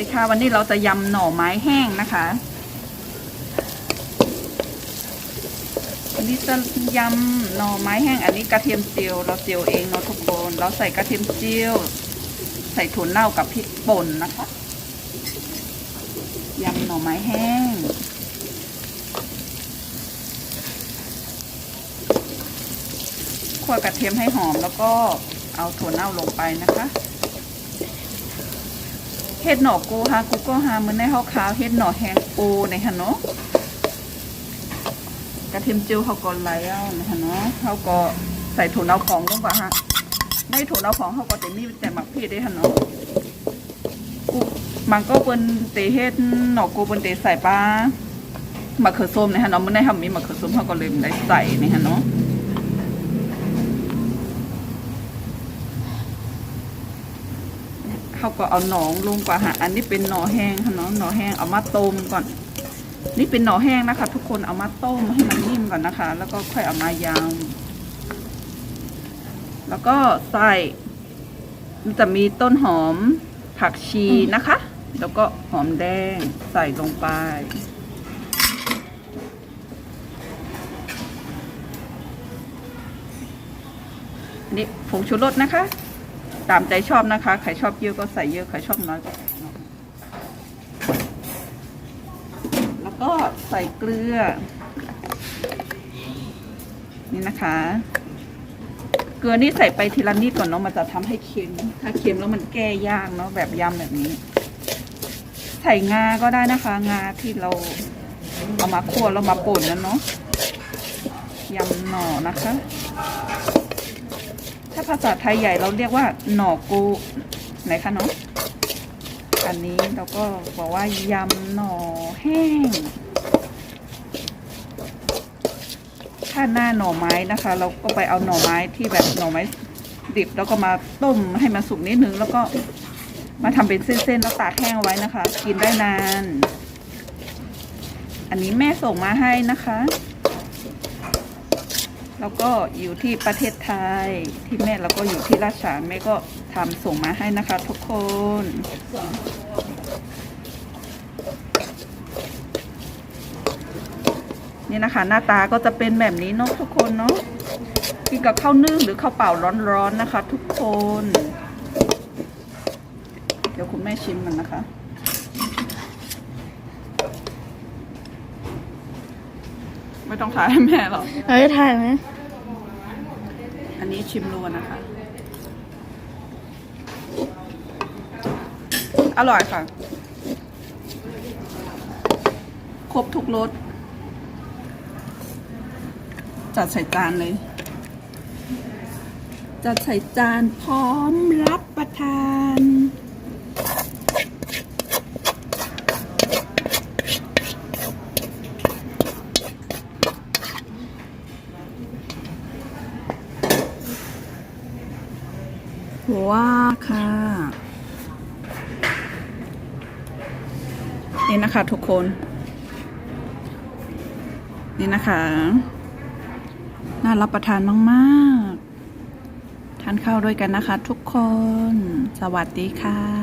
ดีค่ะ วันนี้เราจะยำหน่อไม้แห้งนะคะวันนี้จะยำหน่อไม้แห้ง อันนี้กระเทียมเจียวเราเจียวเองเนาะทุกคนเราใส่กระเทียมเจียว ใส่ถั่วเน่ากับพริกป่นนะคะยำหน่อไม้แห้งคั่วกระเทียมให้หอมแล้วก็เอาถั่วเน่าลงไปนะคะ เฮ็ดหน่อกูฮะกูก็หามือในข้าวขาวเฮ็ดหน่อแหงปูในฮะเนาะกระเทียมเจียวเขาก็ไล่เอาในฮะเนาะเขาก็ใส่ถั่วเน่าผองลงไปฮะในถั่วเน่าผองเขาก็จะมีแต่หมักพี่ได้ฮะเนาะกูมันก็เป็นเตเฮ็ดหน่อกูเป็นเตใส่ปลามะเขือส้มในฮะเนาะมือในเขามีมะเขือส้มเขาก็เลยได้ใส่ในฮะเนาะ เขาก็เอาหนองลงกว่าหาอันนี้เป็นหน่อแห้งค่ะเนาะหน่อแห้งเอามาต้มก่อน นี่เป็นหน่อแห้งนะคะ ทุกคนเอามาต้มให้มันนิ่มก่อนนะคะ แล้วก็ค่อยเอามายำแล้วก็ใส่มันจะมีต้นหอมผักชีนะคะ แล้วก็หอมแดงใส่ลงไป นี่ผงชูรสนะคะ ตามใจชอบนะคะ ใครชอบเยอะก็ใส่เยอะ ใครชอบน้อยก็ใส่น้อยแล้วก็ใส่เกลือ นี่นะคะ เกลือนี่ใส่ไปทีละนิดก่อนเนาะ มันจะทำให้เค็ม ถ้าเค็มแล้วมันแก้ยากเนาะ แบบยำแบบนี้ ใส่งาก็ได้นะคะ งาที่เราเอามาคั่วแล้วมาป่นแล้วเนาะ ยำหน่อนะคะ ถ้าภาษาไทยใหญ่เราเรียกว่าหน่อกูไหนคะเนาะอันนี้เราก็บอกว่ายำหน่อแห้ง ถ้าหน้าหน่อไม้นะคะ เราก็ไปเอาหน่อไม้ที่แบบหน่อไม้ดิบแล้วก็มาต้มให้มันสุกนิดนึง แล้วก็มาทำเป็นเส้นๆแล้วตากแห้งไว้นะคะ กินได้นาน อันนี้แม่ส่งมาให้นะคะ แล้วก็อยู่ที่ประเทศไทยที่แม่แล้วก็อยู่ที่ราชาแม่ก็ทำส่งมาให้นะคะทุกคน นี่นะคะ หน้าตาก็จะเป็นแบบนี้เนาะทุกคนเนาะกินกับข้าวนึ่งหรือข้าวเปล่าร้อนๆนะคะ ทุกคน เดี๋ยวคุณแม่ชิมมันนะคะ ไม่ต้องถ่ายให้แม่หรอกเราจะถ่ายไหมอันนี้ชิมรัวนะคะ อร่อยค่ะ ครบทุกรส จัดใส่จานเลย จัดใส่จานพร้อมรับประทาน ว้าค่ะนี่นะคะทุกคน นี่นะคะ น่ารับประทานมาก ๆ ทานข้าวด้วยกันนะคะทุกคน สวัสดีค่ะ